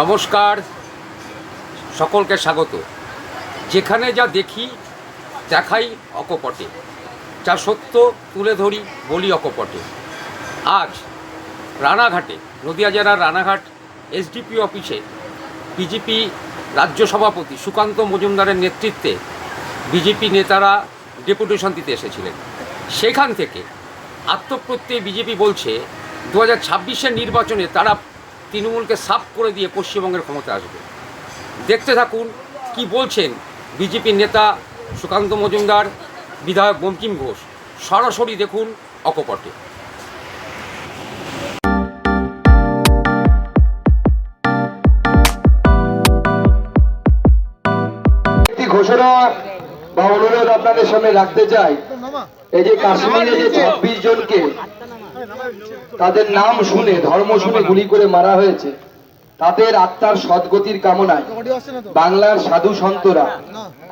নমস্কার, সকলকে স্বাগত। যেখানে যা দেখি, দেখাই অকপটে। যা সত্য তুলে ধরি, বলি অকপটে। আজ রানাঘাটে, নদিয়া জেলার রানাঘাট এসডিপি অফিসে বিজেপি রাজ্য সভাপতি সুকান্ত মজুমদারের নেতৃত্বে বিজেপি নেতারা ডেপুটেশন দিতে এসেছিলেন। সেখান থেকে আত্মপ্রত্যয়ে বিজেপি বলছে, দু হাজার নির্বাচনে তারা তৃণমূলকে সাফ করে দিয়ে পশ্চিমবঙ্গের ক্ষমতা আসবে। দেখতে থাকুন কি বলছেন বিজেপির নেতা সুকান্ত মজুমদার বিধায়ক বঙ্কিম ঘোষ। সরাসরি দেখুন অকপটে। ঘোষণা বা অনুরোধ আপনাদের সামনে রাখতে চাই। এই যে কাশ্মীরে যে ছাব্বিশ জনকে তাদের নাম শুনে ধর্ম শুনে গুলি করে মারা হয়েছে। তাদের আত্মার সদ্গতির কামনায় বাংলার সাধু সন্তরা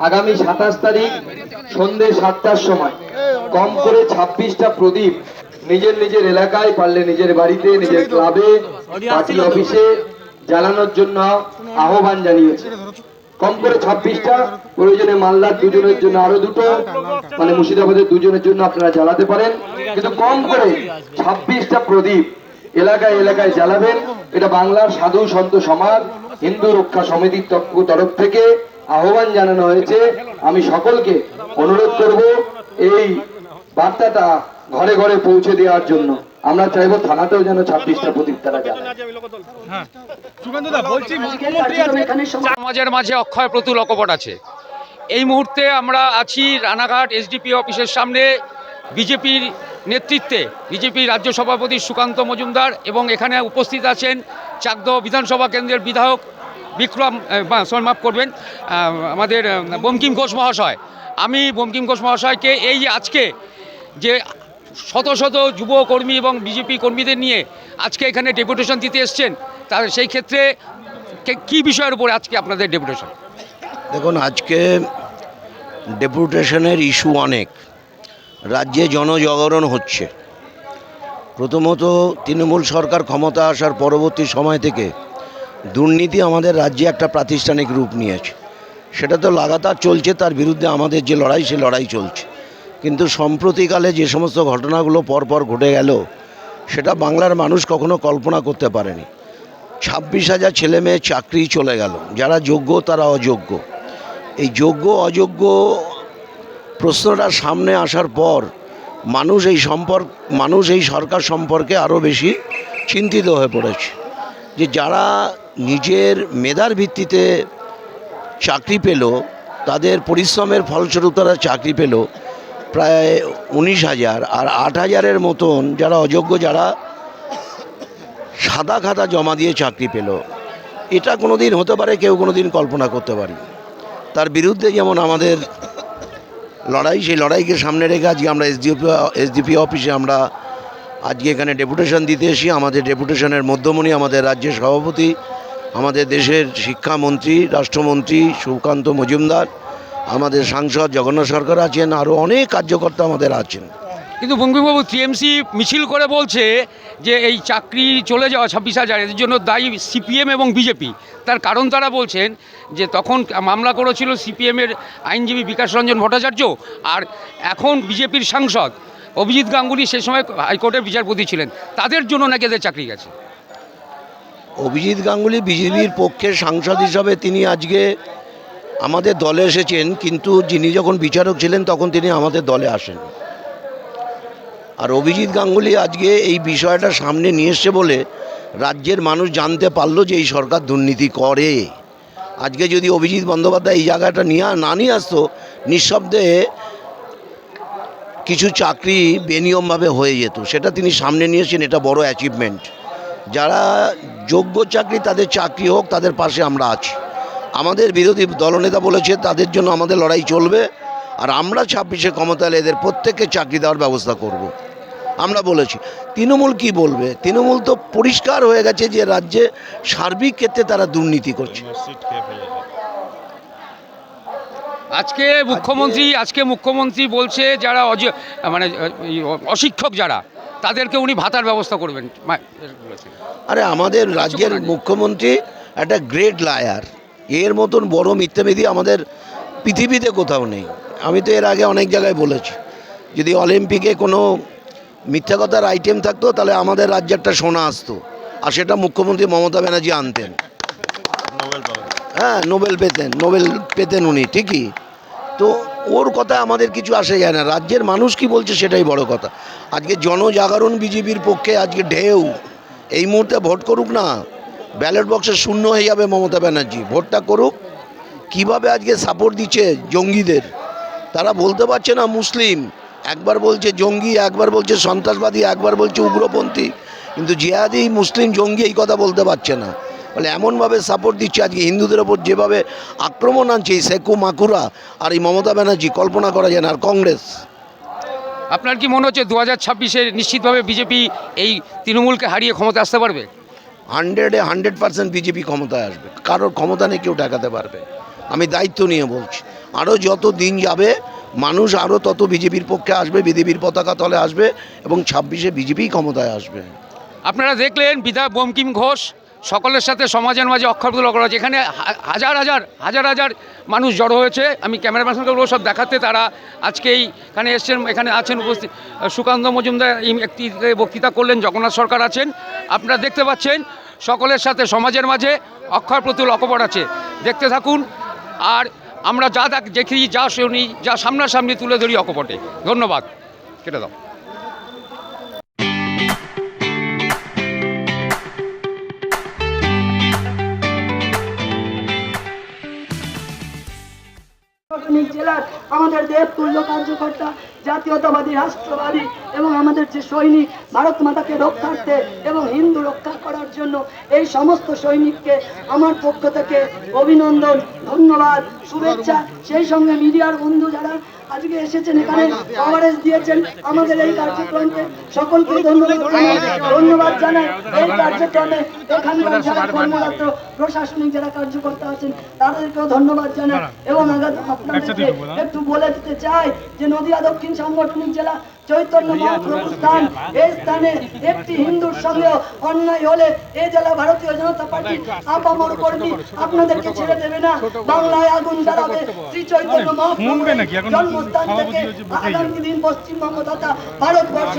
আগামী সাতাশ তারিখ সন্ধ্যে সাতটার সময় কম করে ছাব্বিশটা প্রদীপ নিজের নিজের এলাকায় পারলে নিজের বাড়িতে নিজের ক্লাবে পার্টি অফিসে জ্বালানোর জন্য আহ্বান জানিয়েছে। কম করে ছাব্বিশটা, প্রয়োজনে মালদার দুজনের জন্য আরও দুটো মানে মুর্শিদাবাদের দুজনের জন্য আপনারা জ্বালাতে পারেন। কিন্তু কম করে ছাব্বিশটা প্রদীপ এলাকায় এলাকায় জ্বালাবেন। এটা বাংলার সাধু সন্ত সমাজ, হিন্দু রক্ষা সমিতির তরফ- তরফ থেকে আহ্বান জানানো হয়েছে। আমি সকলকে অনুরোধ করব এই বার্তাটা ঘরে ঘরে পৌঁছে দেওয়ার জন্য। আমরা চাইব থানাতেও যেন ছাব্বিশটা প্রদীপ তারা জ্বালায়। সুকান্তদা বলছি মুখ্যমন্ত্রী আজকে সমাজের মাঝে অক্ষয় প্রতুল অকপট আছে। এই মুহূর্তে আমরা আছি রানাঘাট এসডিপি অফিসের সামনে বিজেপির নেতৃত্বে। বিজেপি রাজ্য সভাপতি সুকান্ত মজুমদার এবং এখানে উপস্থিত আছেন চাকদ বিধানসভা কেন্দ্রের বিধায়ক বিক্রম সরি মাফ করবেন আমাদের বঙ্কিম ঘোষ মহাশয়। আমি বঙ্কিম ঘোষ মহাশয়কে এই আজকে যে শত শত যুব কর্মী এবং বিজেপি কর্মীদের নিয়ে আজকে এখানে ডেপুটেশন দিতে এসছেন। তার সেই ক্ষেত্রে কি বিষয়ের উপরে আজকে আপনাদের ডেপুটেশন? দেখুন, আজকে ডেপুটেশনের ইস্যু অনেক। রাজ্যে জনজাগরণ হচ্ছে। প্রথমত তৃণমূল সরকার ক্ষমতা আসার পরবর্তী সময় থেকে দুর্নীতি আমাদের রাজ্যে একটা প্রাতিষ্ঠানিক রূপ নিয়েছে। সেটা তো লাগাতার চলছে, তার বিরুদ্ধে আমাদের যে লড়াই, সে লড়াই চলছে। কিন্তু সম্প্রতিকালে যে সমস্ত ঘটনাগুলো পরপর ঘটে গেল, সেটা বাংলার মানুষ কখনো কল্পনা করতে পারেনি। ছাব্বিশ হাজার ছেলে মেয়ে চাকরি চলে গেল, যারা যোগ্য তারা অযোগ্য। এই যোগ্য অযোগ্য প্রশ্নটা সামনে আসার পর মানুষ এই সম্পর্ক মানুষ এই সরকার সম্পর্কে আরও বেশি চিন্তিত হয়ে পড়েছে যে যারা নিজের মেধার ভিত্তিতে চাকরি পেল, তাদের পরিশ্রমের ফলস্বরূপ তারা চাকরি পেল প্রায় উনিশ হাজার আর আট হাজারের মতন যারা অযোগ্য, যারা সাদা খাতা জমা দিয়ে চাকরি পেল, এটা কোনো দিন হতে পারে, কেউ কোনো দিন কল্পনা করতে পারি তার বিরুদ্ধে যেমন আমাদের লড়াই, সেই লড়াইকে সামনে রেখে আজকে আমরা এসডিপি এসডিপি অফিসে আমরা আজকে এখানে ডেপুটেশন দিতে এসি আমাদের ডেপুটেশনের মধ্যমণি, আমাদের রাজ্যের সভাপতি, আমাদের দেশের শিক্ষামন্ত্রী, রাষ্ট্রমন্ত্রী সুকান্ত মজুমদার আমাদের সাংসদ জগন্নাথ সরকার আছেন আরও অনেক কার্যকর্তা আমাদের আছেন। কিন্তু বঙ্কিমবাবু টিএমসি মিছিল করে বলছে যে এই চাকরি চলে যাওয়া ছাব্বিশ হাজার এর জন্য দায়ী সিপিএম এবং বিজেপি। তার কারণ তারা বলছেন যে তখন মামলা করেছিল সিপিএমের আইনজীবী বিকাশ রঞ্জন ভট্টাচার্য আর এখন বিজেপির সাংসদ অভিজিৎ গাঙ্গুলি সে সময় হাইকোর্টের বিচারপতি ছিলেন। তাদের জন্য নাকি এদের চাকরি গেছে? অভিজিৎ গাঙ্গুলি বিজেপির পক্ষে সাংসদ হিসাবে তিনি আজকে আমাদের দলে এসেছেন, কিন্তু যিনি যখন বিচারক ছিলেন, তখন তিনি আমাদের দলে আসেন। আর অভিজিৎ গাঙ্গুলি আজকে এই বিষয়টা সামনে নিয়ে এসছে বলে রাজ্যের মানুষ জানতে পারল যে এই সরকার দুর্নীতি করে। আজকে যদি অভিজিৎ বন্দ্যোপাধ্যায় এই জায়গাটা নিয়ে না নিয়ে আসতো, নিঃশব্দে কিছু চাকরি বেনিয়মভাবে হয়ে যেত। সেটা তিনি সামনে নিয়ে এসেছেন, এটা বড় অ্যাচিভমেন্ট যারা যোগ্য চাকরি, তাদের চাকরি হোক, তাদের পাশে আমরা আছি। আমাদের বিরোধী দলনেতা বলেছে তাদের জন্য আমাদের লড়াই চলবে। আর আমরা ছাব্বিশে ক্ষমতা এদের প্রত্যেককে চাকরি দেওয়ার ব্যবস্থা করব। আমরা বলেছি। তৃণমূল কি বলবে? তৃণমূল তো পরিষ্কার হয়ে গেছে যে রাজ্যে সার্বিক ক্ষেত্রে তারা দুর্নীতি করছে। আজকে মুখ্যমন্ত্রী আজকে মুখ্যমন্ত্রী বলছে যারা অজ মানে অশিক্ষক যারা তাদেরকে উনি ভাতার ব্যবস্থা করবেন। আরে আমাদের রাজ্যের মুখ্যমন্ত্রী একটা গ্রেট লায়ার এর মতন বড় মিথ্যামেদি আমাদের পৃথিবীতে কোথাও নেই। আমি তো এর আগে অনেক জায়গায় বলেছি যদি অলিম্পিকে কোনো মিথ্যা কথার আইটেম থাকতো তাহলে আমাদের রাজ্যে একটা সোনা আসতো আর সেটা মুখ্যমন্ত্রী মমতা ব্যানার্জি আনতেন। হ্যাঁ নোবেল পেতেন নোবেল পেতেন উনি ঠিকই। তো ওর কথা আমাদের কিছু আসে যায় না রাজ্যের মানুষ কি বলছে সেটাই বড় কথা। আজকে জনজাগরণ বিজেপির পক্ষে আজকে ঢেউ এই মুহূর্তে ভোট করুক না। ব্যালট বক্সে শূন্য হয়ে যাবে মমতা ব্যানার্জি। ভোটটা করুক। কীভাবে আজকে সাপোর্ট দিচ্ছে জঙ্গিদের? তারা বলতে পারছে না মুসলিম। একবার বলছে জঙ্গি, একবার বলছে সন্ত্রাসবাদী, একবার বলছে উগ্রপন্থী। কিন্তু জিহাদি, মুসলিম, জঙ্গি এই কথা বলতে পারছে না। বলে এমনভাবে সাপোর্ট দিচ্ছে আজকে হিন্দুদের ওপর যেভাবে আক্রমণ আনছে এই সেকু মাকুরা আর এই মমতা ব্যানার্জি, কল্পনা করা যায় না। আর কংগ্রেস? আপনার কি মনে হচ্ছে দু হাজার ছাব্বিশে নিশ্চিতভাবে বিজেপি এই তৃণমূলকে হারিয়ে ক্ষমতা আসতে পারবে? হান্ড্রেডে হান্ড্রেড পার্সেন্ট বিজেপি ক্ষমতায় আসবে। কারোর ক্ষমতা নেই, কেউ ঠেকাতে পারবে। আমি দায়িত্ব নিয়ে বলছি। আরও যত দিন যাবে, মানুষ আরও তত বিজেপির পক্ষে আসবে, বিজেপির পতাকা তলে আসবে এবং ছাব্বিশে বিজেপি ক্ষমতায় আসবে। আপনারা দেখলেন বিধায়ক বঙ্কিম ঘোষ, সকলের সাথে সমাজের মাঝে অক্ষরগুলো করা হা- হাজার হাজার হাজার হাজার মানুষ জড়ো হয়েছে। আমি ক্যামেরাম্যান সঙ্গে বলব, সব দেখাতে তারা আজকে এইখানে এসছেন, এখানে আছেন উপস্থিত। সুকান্ত মজুমদার একটি বক্তৃতা করলেন, জগন্নাথ সরকার আছেন। আপনারা দেখতে পাচ্ছেন সকলের সাথে, সমাজের মাঝে অক্ষর প্রতুল অকপট আছে। দেখতে থাকুন, আর আমরা যা দেখ, দেখি, যা শুনি, যা সামনাসামনি তুলে ধরি অকপটে। ধন্যবাদ। কেটে দাও। জেলার আমাদের দেব তুল্য কার্যকর্তা জাতীয়তাবাদী রাষ্ট্রবাদী এবং আমাদের যে সৈনিক ভারত মাতাকে রক্ষার্থে এবং হিন্দু রক্ষা করার জন্য এই সমস্ত সৈনিককে আমার পক্ষ থেকে অভিনন্দন ধন্যবাদ শুভেচ্ছা। সেই সঙ্গে মিডিয়ার বন্ধু যারা আজকে এসেছেন এখানে কভারেজ দিয়েছেন আমাদের এই কার্যক্রমকে সকলকে ধন্যবাদ জানাই ধন্যবাদ জানাই। এই কার্যক্রমে এখানকার যারা কর্মরত প্রশাসনিক যারা কার্যকর্তা আছেন তাদেরকেও ধন্যবাদ জানাই এবং আগামী আপনাদেরকে একটু বলে দিতে চাই যে নদিয়া দক্ষিণ সাংগঠনিক জেলা চৈতন্য মহাপ্রভু স্থান। এই স্থানে একটি হিন্দুর সঙ্গে অন্যায় হলে এই জেলা ভারতীয় জনতা পার্টি আপামর কর্মী আপনাদেরকে ছেড়ে দেবে না। বাংলায় আগুন জ্বালাবে শ্রী চৈতন্য? এখন মহাপ্রভু জন্মস্থান থেকে। আগামী দিন পশ্চিমবঙ্গ তথা ভারতবর্ষ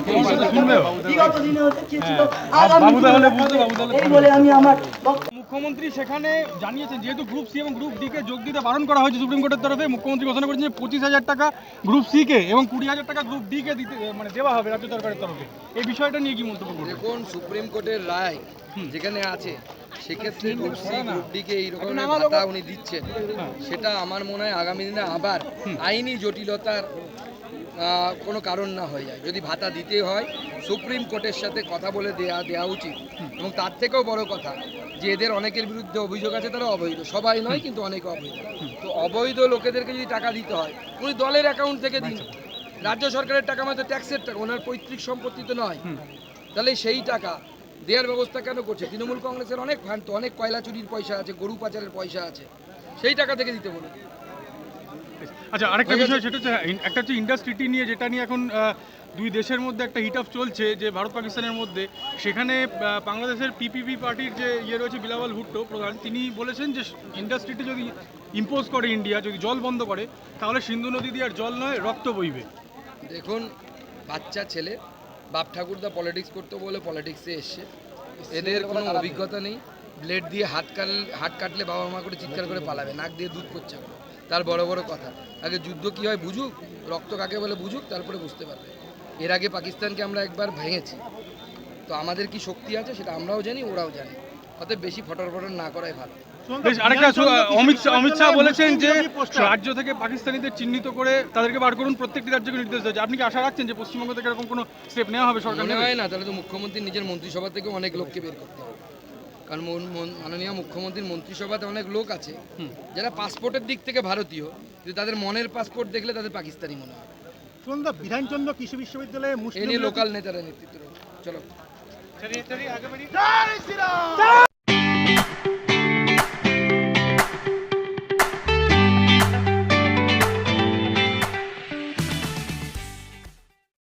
বিগত দিনেও দেখিয়েছিল। হ্যাঁ। আগামী এই বলে আমি আমার বক্তব্য মুখ্যমন্ত্রী সেখানে জানিয়েছেন যেহেতু গ্রুপ সি এবং গ্রুপ ডি কে যোগ দিতে বারণ করা হয়েছে সুপ্রিম কোর্টের তরফে মুখ্যমন্ত্রী ঘোষণা করেছেন যে পঁচিশ হাজার টাকা গ্রুপ সি কে এবং কুড়ি হাজার টাকা গ্রুপ ডি কে দিতে মানে দেওয়া হবে রাজ্য সরকারের তরফে। এই বিষয়টা নিয়ে কি মন্তব্য করবেন? দেখুন সুপ্রিম কোর্টের রায় যেখানে আছে সেক্ষেত্রে গ্রুপ সি গ্রুপ ডিকে এইরকম ভাতা উনি দিচ্ছেন। সেটা আমার মনে হয় আগামী দিনে আবার আইনি জটিলতার কোনো কারণ না হয়ে যায়। যদি ভাতা দিতে হয় সুপ্রিম কোর্টের সাথে কথা বলে দেয়া দেওয়া উচিত। এবং তার থেকেও বড় কথা যে এদের অনেকের বিরুদ্ধে অভিযোগ আছে তারা অবৈধ। সবাই নয় কিন্তু অনেকে অবৈধ। তো অবৈধ লোকেদেরকে যদি টাকা দিতে হয় উনি দলের অ্যাকাউন্ট থেকে দিন। রাজ্য সরকারের টাকা মানে ট্যাক্সের টাকা ওনার পৈতৃক সম্পত্তি তো নয়। তাহলে সেই টাকা দেওয়ার ব্যবস্থা কেন করছে? তৃণমূল কংগ্রেসের অনেক ফান্ড তো অনেক কয়লা চুরির পয়সা আছে গরু পাচারের পয়সা আছে। সেই টাকা থেকে দিতে বলুন। আচ্ছা আরেকটা বিষয় সেটা হচ্ছে হ্যাঁ, একটা হচ্ছে ইন্ডাস্ট্রিটি নিয়ে যেটা নিয়ে এখন দুই দেশের মধ্যে একটা হিট আপ চলছে যে ভারত পাকিস্তানের মধ্যে। সেখানে বাংলাদেশের পিপিপি পার্টির যে ইয়ে রয়েছে বিলাওয়াল ভুট্টো প্রধান তিনি বলেছেন যে ইন্ডাস্ট্রিটি যদি ইম্পোজ করে ইন্ডিয়া যদি জল বন্ধ করে তাহলে সিন্ধু নদী দিয়ে আর জল নয় রক্ত বইবে। দেখুন বাচ্চা ছেলে বাপ ঠাকুরদা পলিটিক্স করতে বলে পলিটিক্সে এসছে। এদের কোনো অভিজ্ঞতা নেই। ব্লেড দিয়ে হাত কাট হাত কাটলে বাবা মা করে চিৎকার করে পালাবে নাক দিয়ে দুধ পড়ছে এখন। তার বড় বড় কথা। আগে যুদ্ধ কি হয় বুঝুক রক্ত কাকে বলে বুঝুক তারপরে বুঝতে পারবে। এর আগে পাকিস্তানকে আমরা একবার ভেঙেছি। তো আমাদের কি শক্তি আছে সেটা আমরাও জানি ওরাও জানে। অতএব বেশি ফটর ফটর না করাই ভালো। আরেকটা অমিত শাহ অমিত শাহ বলেছেন যে রাজ্য থেকে পাকিস্তানিদের চিহ্নিত করে তাদেরকে বার করুন প্রত্যেকটি রাজ্যকে নির্দেশ দিয়েছে আপনি কি আশা রাখছেন যে পশ্চিমবঙ্গ থেকে এরকম কোনো স্টেপ নেওয়া হবে সরকার মনে হয় না তাহলে তো মুখ্যমন্ত্রী নিজের মন্ত্রিসভা থেকে অনেক লোককে বের করতে হবে। কারণ মন- মন- মাননীয় মুখ্যমন্ত্রীর মন্ত্রিসভাতে অনেক লোক আছে যারা পাসপোর্টের দিক থেকে ভারতীয় কিন্তু তাদের মনের পাসপোর্ট দেখলে তাদের পাকিস্তানি মনে হয়। সুন্দর বিধানচন্দ্র কৃষি বিশ্ববিদ্যালয়ে মুসলিম লোকাল নেতারা নেতৃত্ব চলো।